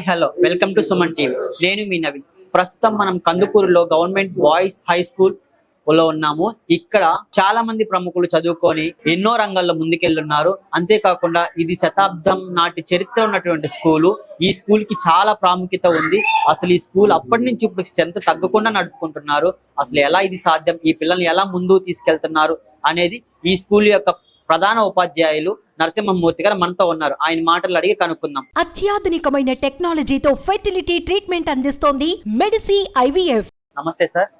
Hi hello. Welcome to Suman TV. నేను మీ నవీన్. ప్రస్తుతం మనం కందుకూరులో గవర్నమెంట్ బాయ్స్ హై స్కూల్లో ఉన్నాము. ఇక్కడ చాలా మంది ప్రముఖులు చదువుకొని ఎన్నో రంగాల్లో ముందుకెళ్ళున్నారు. అంతేకాకుండా ఇది శతాబ్దం నాటి చరిత్ర ఉన్నటువంటి స్కూలు. ఈ స్కూల్కి చాలా ప్రాముఖ్యత ఉంది. అసలు ఈ స్కూల్ అప్పటి నుంచి ఇప్పుడు స్ట్రెంత్ తగ్గకుండా నడుపుకుంటున్నారు. అసలు ఎలా ఇది సాధ్యం? ఈ పిల్లల్ని ఎలా ముందుకు తీసుకెళ్తున్నారు? అనేది ఈ స్కూల్ యొక్క ప్రధాన ఉపాధ్యాయులు నరసింహమూర్తి గారు మనతో ఉన్నారు. ఆయన మాటలు అడిగి కనుక్కుందాం. అత్యాధునికమైన టెక్నాలజీతో ఫెర్టిలిటీ ట్రీట్మెంట్ అందిస్తోంది మెడిసి ఐవీఎఫ్. నమస్తే సార్.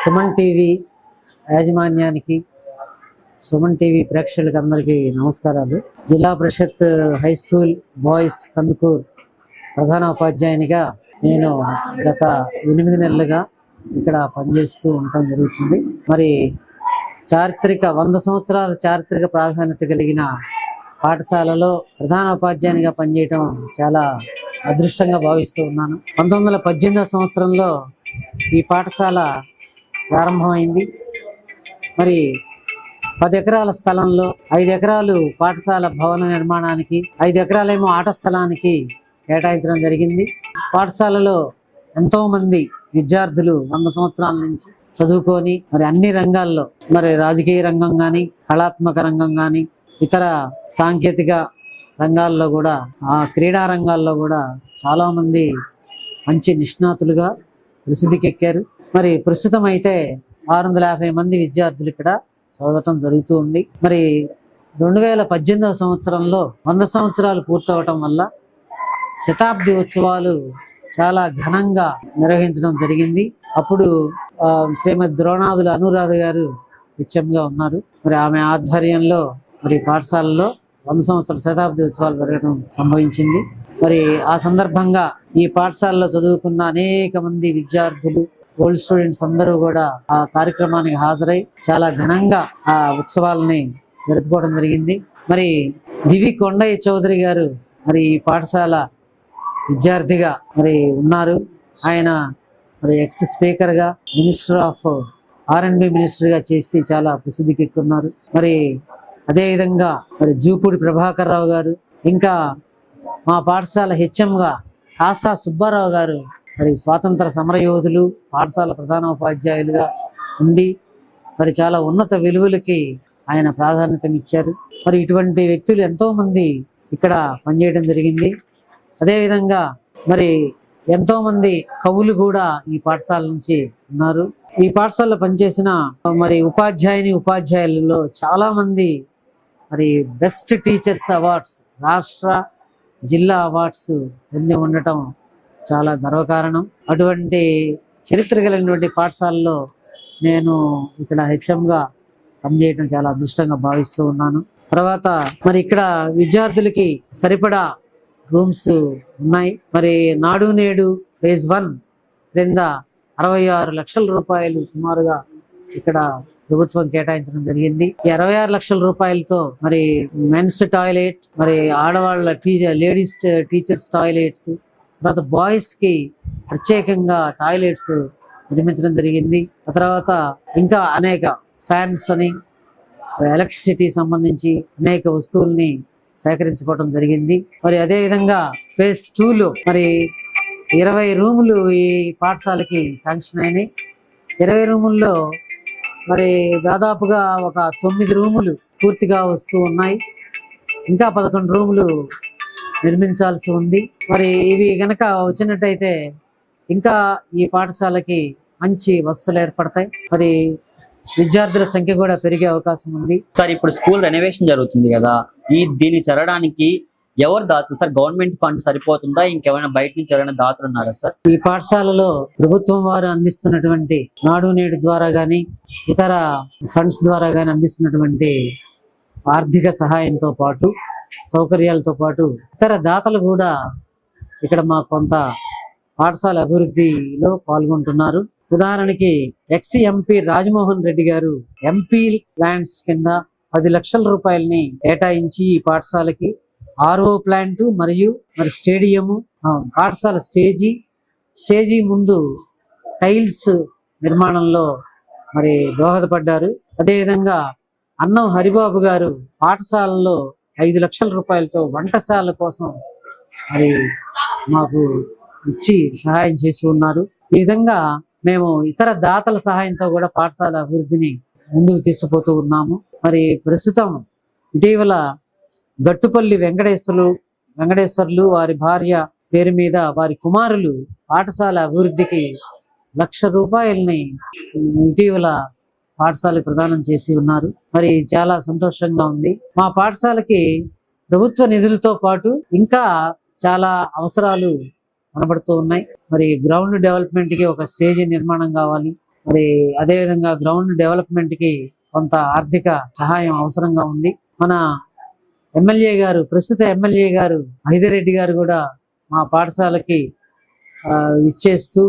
సుమన్ టీవీ యాజమాన్యానికి సుమన్ టీవీ ప్రేక్షకులకి అందరికీ నమస్కారాలు. Zilla Parishad high school boys Kandukur ప్రధాన ఉపాధ్యాయునిగా నేను గత ఎనిమిది నెలలుగా ఇక్కడ పనిచేస్తూ ఉండటం జరుగుతుంది. మరి చారిత్రక వంద సంవత్సరాల చారిత్రక ప్రాధాన్యత కలిగిన పాఠశాలలో ప్రధాన ఉపాధ్యాయునిగా పనిచేయటం చాలా అదృష్టంగా భావిస్తూ ఉన్నాను. పంతొమ్మిది వందల పద్దెనిమిదవ సంవత్సరంలో ఈ పాఠశాల ప్రారంభమైంది. మరి పది ఎకరాల స్థలంలో ఐదు ఎకరాలు పాఠశాల భవన నిర్మాణానికి ఐదు ఎకరాలేమో ఆట స్థలానికి కేటాయించడం జరిగింది. పాఠశాలలో ఎంతో మంది విద్యార్థులు వంద సంవత్సరాల నుంచి చదువుకొని మరి అన్ని రంగాల్లో మరి రాజకీయ రంగం కానీ కళాత్మక రంగం కానీ ఇతర సాంకేతిక రంగాల్లో కూడా ఆ క్రీడా రంగాల్లో కూడా చాలామంది మంచి నిష్ణాతులుగా ప్రసిద్ధికెక్కారు మరి ప్రస్తుతం అయితే ఆరు వందల యాభై మంది విద్యార్థులు ఇక్కడ చదవటం జరుగుతూ ఉంది. మరి రెండు వేల పద్దెనిమిదవ సంవత్సరంలో వంద సంవత్సరాలు పూర్తవటం వల్ల శతాబ్ది ఉత్సవాలు చాలా ఘనంగా నిర్వహించడం జరిగింది. అప్పుడు శ్రీమతి ద్రోణాదుల అనురాధ గారు నిత్యంగా ఉన్నారు. మరి ఆమె ఆధ్వర్యంలో మరి పాఠశాలలో వంద సంవత్సరాల శతాబ్ది ఉత్సవాలు జరగడం సంభవించింది. మరి ఆ సందర్భంగా ఈ పాఠశాలలో చదువుకున్న అనేక మంది విద్యార్థులు ఓల్డ్ స్టూడెంట్స్ అందరూ కూడా ఆ కార్యక్రమానికి హాజరై చాలా ఘనంగా ఆ ఉత్సవాలని జరుపుకోవడం జరిగింది. మరి దివి కొండయ్య చౌదరి గారు మరి ఈ పాఠశాల విద్యార్థిగా మరి ఉన్నారు. ఆయన మరి ఎక్స్ స్పీకర్గా minister of R and B మినిస్టర్గా చేసి చాలా ప్రసిద్ధికి ఎక్కున్నారు మరి అదేవిధంగా మరి జూపూడి ప్రభాకర్ రావు గారు ఇంకా మా పాఠశాల హెచ్ఎంగా కాసా ఆశా సుబ్బారావు గారు మరి స్వాతంత్ర సమరయోధులు పాఠశాల ప్రధాన ఉపాధ్యాయులుగా ఉండి మరి చాలా ఉన్నత విలువలకి ఆయన ప్రాధాన్యత ఇచ్చారు. మరి ఇటువంటి వ్యక్తులు ఎంతోమంది ఇక్కడ పనిచేయడం జరిగింది. అదేవిధంగా మరి ఎంతో మంది కవులు కూడా ఈ పాఠశాల నుంచి ఉన్నారు. ఈ పాఠశాలలో పనిచేసిన మరి ఉపాధ్యాయుని ఉపాధ్యాయులలో చాలా మంది మరి బెస్ట్ టీచర్స్ అవార్డ్స్ రాష్ట్ర జిల్లా అవార్డ్స్ పొంది ఉండటం చాలా గర్వకారణం. అటువంటి చరిత్ర కలిగినటువంటి పాఠశాలలో నేను ఇక్కడ హెచ్ఎంగా పనిచేయడం చాలా అదృష్టంగా భావిస్తూ ఉన్నాను. తర్వాత మరి ఇక్కడ విద్యార్థులకి సరిపడా రూమ్స్ ఉన్నాయి. మరి నాడు నేడు ఫేజ్ వన్ క్రింద అరవై ఆరు లక్షల రూపాయలు సుమారుగా ఇక్కడ ప్రభుత్వం కేటాయించడం జరిగింది. ఈ అరవై ఆరు లక్షల రూపాయలతో మరి మెన్స్ టాయిలెట్ మరి ఆడవాళ్ళ టీచర్ లేడీస్ టీచర్స్ టాయిలెట్స్ తర్వాత బాయ్స్కి ప్రత్యేకంగా టాయిలెట్స్ నిర్మించడం జరిగింది. ఆ తర్వాత ఇంకా అనేక ఫ్యాన్స్ అని ఎలక్ట్రిసిటీ సంబంధించి అనేక వస్తువుల్ని సేకరించుకోవడం జరిగింది. మరి అదే విధంగా ఫేజ్ టూలో మరి ఇరవై రూములు ఈ పాఠశాలకి శాంక్షన్ అయినాయి. ఇరవై రూముల్లో మరి దాదాపుగా ఒక తొమ్మిది రూములు పూర్తిగా వస్తూ ఉన్నాయి. ఇంకా పదకొండు రూములు నిర్మించాల్సి ఉంది. మరి ఇవి గనక వచ్చినట్టయితే ఇంకా ఈ పాఠశాలకి మంచి వసతులు ఏర్పడతాయి. మరి విద్యార్థుల సంఖ్య కూడా పెరిగే అవకాశం ఉంది. సార్ ఇప్పుడు స్కూల్ రెనోవేషన్ జరుగుతుంది కదా ఈ దీన్ని చదవడానికి ఎవరు దాతలు? సార్ గవర్నమెంట్ ఫండ్ సరిపోతుందా? ఇంకెవరైనా బయట నుంచి ఎవరైనా దాతలు ఉన్నారా సార్? ఈ పాఠశాలలో ప్రభుత్వం వారు అందిస్తున్నటువంటి నాడు నేడు ద్వారా గాని ఇతర ఫండ్స్ ద్వారా గాని అందిస్తున్నటువంటి ఆర్థిక సహాయంతో పాటు సౌకర్యాలతో పాటు ఇతర దాతలు కూడా ఇక్కడ మాకు కొంత పాఠశాల అభివృద్ధిలో పాల్గొంటున్నారు. ఉదాహరణకి ఎక్స్ ఎంపీ రాజమోహన్ రెడ్డి గారు ఎంపీ ల్యాండ్స్ కింద పది లక్షల రూపాయలని కేటాయించి ఈ పాఠశాలకి ఆర్ఓ ప్లాంట్ మరియు మరి స్టేడియము పాఠశాల స్టేజీ స్టేజీ ముందు టైల్స్ నిర్మాణంలో మరి దోహదపడ్డారు. అదేవిధంగా అన్నం హరిబాబు గారు పాఠశాలలో ఐదు లక్షల రూపాయలతో వంటశాల కోసం మరి మాకు ఇచ్చి సహాయం చేసి ఉన్నారు. ఈ విధంగా మేము ఇతర దాతల సహాయంతో కూడా పాఠశాల అభివృద్ధిని ముందుకు తీసుకుపోతూ ఉన్నాము. మరి ప్రస్తుతం ఇటీవల గట్టుపల్లి వెంకటేశ్వరులు వెంకటేశ్వర్లు వారి భార్య పేరు మీద వారి కుమారులు పాఠశాల అభివృద్ధికి లక్ష రూపాయలని ఇటీవల పాఠశాలకు ప్రదానం చేసి ఉన్నారు. మరి చాలా సంతోషంగా ఉంది. మా పాఠశాలకి ప్రభుత్వ నిధులతో పాటు ఇంకా చాలా అవసరాలు కనబడుతూ ఉన్నాయి. మరి గ్రౌండ్ డెవలప్మెంట్కి ఒక స్టేజ్ నిర్మాణం కావాలి. మరి అదే విధంగా గ్రౌండ్ డెవలప్మెంట్కి కొంత ఆర్థిక సహాయం అవసరంగా ఉంది. మన ఎమ్మెల్యే గారు ప్రస్తుత ఎమ్మెల్యే గారు హైదరెడ్డి గారు కూడా మా పాఠశాలకి ఇచ్చేస్తూ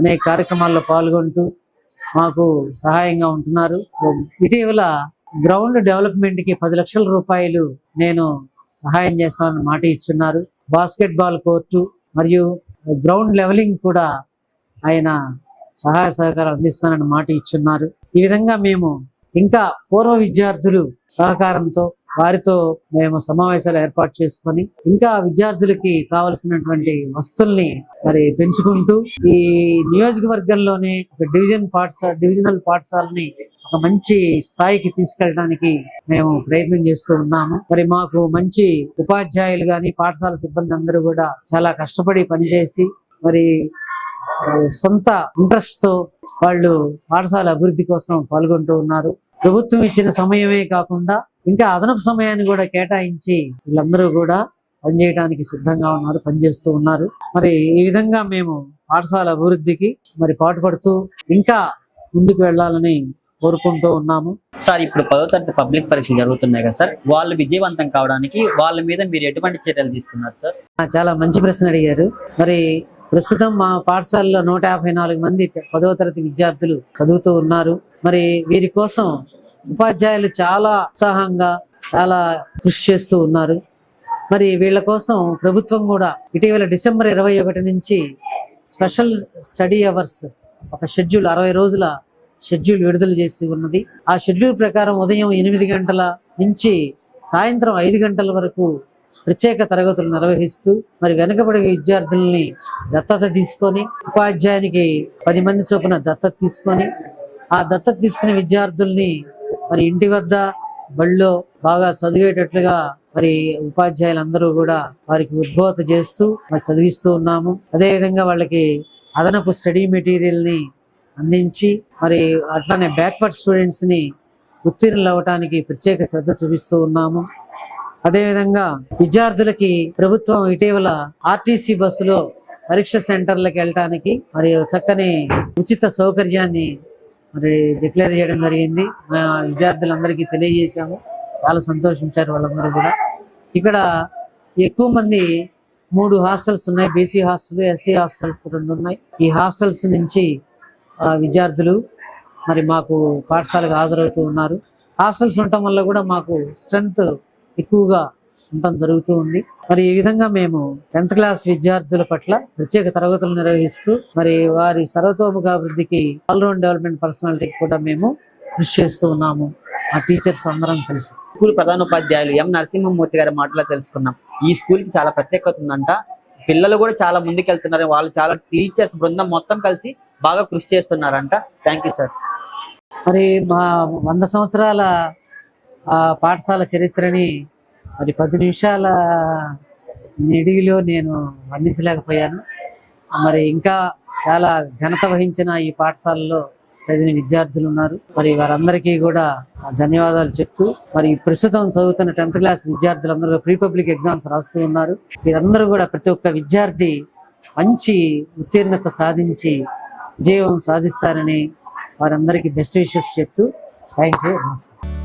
అనేక కార్యక్రమాల్లో పాల్గొంటూ మాకు సహాయంగా ఉంటున్నారు. ఇటీవల గ్రౌండ్ డెవలప్మెంట్కి పది లక్షల రూపాయలు నేను సహాయం చేస్తామని మాట ఇచ్చున్నారు. బాస్కెట్బాల్ కోర్టు మరియు గ్రౌండ్ లెవెలింగ్ కూడా ఆయన సహాయ సహకారం అందిస్తానని మాట ఇచ్చున్నారు. ఈ విధంగా మేము ఇంకా పూర్వ విద్యార్థులు సహకారంతో వారితో మేము సమావేశాలు ఏర్పాటు చేసుకొని ఇంకా విద్యార్థులకి కావలసినటువంటి వస్తువుల్ని మరి పెంచుకుంటూ ఈ నియోజకవర్గంలోనే ఒక డివిజన్ పాఠశాల డివిజనల్ పాఠశాలని ఒక మంచి స్థాయికి తీసుకెళ్ళడానికి మేము ప్రయత్నం చేస్తూ ఉన్నాము. మరి మాకు మంచి ఉపాధ్యాయులు కానీ పాఠశాల సిబ్బంది అందరూ కూడా చాలా కష్టపడి పనిచేసి మరి సొంత ఇంట్రెస్ట్తో వాళ్ళు పాఠశాల అభివృద్ధి కోసం పాల్గొంటూ ఉన్నారు. ప్రభుత్వం ఇచ్చిన సమయమే కాకుండా ఇంకా అదనపు సమయాన్ని కూడా కేటాయించి వీళ్ళందరూ కూడా పనిచేయడానికి సిద్ధంగా ఉన్నారు పనిచేస్తూ ఉన్నారు. మరి ఈ విధంగా మేము పాఠశాల అభివృద్ధికి మరి పాటుపడుతూ ఇంకా ముందుకు వెళ్ళాలని కోరుకుంటూ ఉన్నాము. సార్ ఇప్పుడు పదో తరగతి పబ్లిక్ పరీక్షలు జరుగుతున్నాయి కదా సార్. వాళ్ళు విజయవంతం కావడానికి వాళ్ళ మీద మీరు ఎటువంటి చర్యలు తీసుకున్నారు సార్? చాలా మంచి ప్రశ్న అడిగారు. మరి ప్రస్తుతం మా పాఠశాలలో నూట యాభై నాలుగు మంది పదవ తరగతి విద్యార్థులు చదువుతూ ఉన్నారు. మరి వీరి కోసం ఉపాధ్యాయులు చాలా ఉత్సాహంగా చాలా కృషి చేస్తూ ఉన్నారు. మరి వీళ్ళ కోసం ప్రభుత్వం కూడా ఇటీవల డిసెంబర్ ఇరవై ఒకటి నుంచి స్పెషల్ స్టడీ అవర్స్ ఒక షెడ్యూల్ అరవై రోజుల షెడ్యూల్ విడుదల చేసి ఉన్నది. ఆ షెడ్యూల్ ప్రకారం ఉదయం ఎనిమిది గంటల నుంచి సాయంత్రం ఐదు గంటల వరకు ప్రత్యేక తరగతులు నిర్వహిస్తూ మరి వెనుకబడి విద్యార్థుల్ని దత్తత తీసుకొని ఉపాధ్యాయునికి పది మంది చొప్పున దత్తత తీసుకొని ఆ దత్తత తీసుకునే విద్యార్థుల్ని మరి ఇంటి వద్ద బళ్ళో బాగా చదివేటట్లుగా మరి ఉపాధ్యాయులందరూ కూడా వారికి ఉద్బోధ చేస్తూ మరి చదివిస్తూ ఉన్నాము. అదే విధంగా వాళ్ళకి అదనపు స్టడీ మెటీరియల్ని అందించి మరి అట్లానే బ్యాక్వర్డ్ స్టూడెంట్స్ని ఉత్తీర్ణులు అవ్వటానికి ప్రత్యేక శ్రద్ధ చూపిస్తూ ఉన్నాము. అదేవిధంగా విద్యార్థులకి ప్రభుత్వం ఇటీవల ఆర్టీసీ బస్సులో పరీక్ష సెంటర్లకు వెళ్ళటానికి మరి చక్కని ఉచిత సౌకర్యాన్ని మరి డిక్లేర్ చేయడం జరిగింది. మా విద్యార్థులందరికీ తెలియజేశాము. చాలా సంతోషించారు వాళ్ళందరూ కూడా. ఇక్కడ ఎక్కువ మంది మూడు హాస్టల్స్ ఉన్నాయి. బీసీ హాస్టల్ ఎస్సీ హాస్టల్స్ రెండు ఉన్నాయి. ఈ హాస్టల్స్ నుంచి విద్యార్థులు మరి మాకు పాఠశాలకు హాజరవుతూ ఉన్నారు. హాస్టల్స్ ఉండటం వల్ల కూడా మాకు స్ట్రెంగ్త్ ఎక్కువగా ఉండటం జరుగుతూ ఉంది. మరి ఈ విధంగా మేము టెన్త్ క్లాస్ విద్యార్థుల పట్ల ప్రత్యేక తరగతులు నిర్వహిస్తూ మరి వారి సర్వతోముఖ అభివృద్ధికి ఆల్రౌండ్ డెవలప్మెంట్ పర్సనాలిటీకి కూడా మేము కృషి చేస్తూ ఉన్నాము. ఆ టీచర్స్ అందరం కలిసి. స్కూల్ ప్రధానోపాధ్యాయులు ఎం నరసింహమూర్తి గారి మాటలో తెలుసుకున్నాం. ఈ స్కూల్కి చాలా ప్రత్యేకత ఉందంట. పిల్లలు కూడా చాలా ముందుకెళ్తున్నారు. వాళ్ళు చాలా టీచర్స్ బృందం మొత్తం కలిసి బాగా కృషి చేస్తున్నారంట. థ్యాంక్ యూ సార్ మరి మా వంద సంవత్సరాల పాఠశాల చరిత్రని మరి పది నిమిషాల నిడివిలో నేను వర్ణించలేకపోయాను. మరి ఇంకా చాలా ఘనత వహించిన ఈ పాఠశాలలో చదివిన విద్యార్థులు ఉన్నారు. మరి వారందరికీ కూడా ధన్యవాదాలు చెప్తూ మరి ప్రస్తుతం చదువుతున్న టెన్త్ క్లాస్ విద్యార్థులందరూ ప్రీ పబ్లిక్ ఎగ్జామ్స్ రాస్తూ ఉన్నారు. వీరందరూ కూడా ప్రతి ఒక్క విద్యార్థి మంచి ఉత్తీర్ణత సాధించి విజయం సాధిస్తారని వారందరికీ బెస్ట్ విషెస్ చెప్తూ థ్యాంక్ యూ నమస్కారం.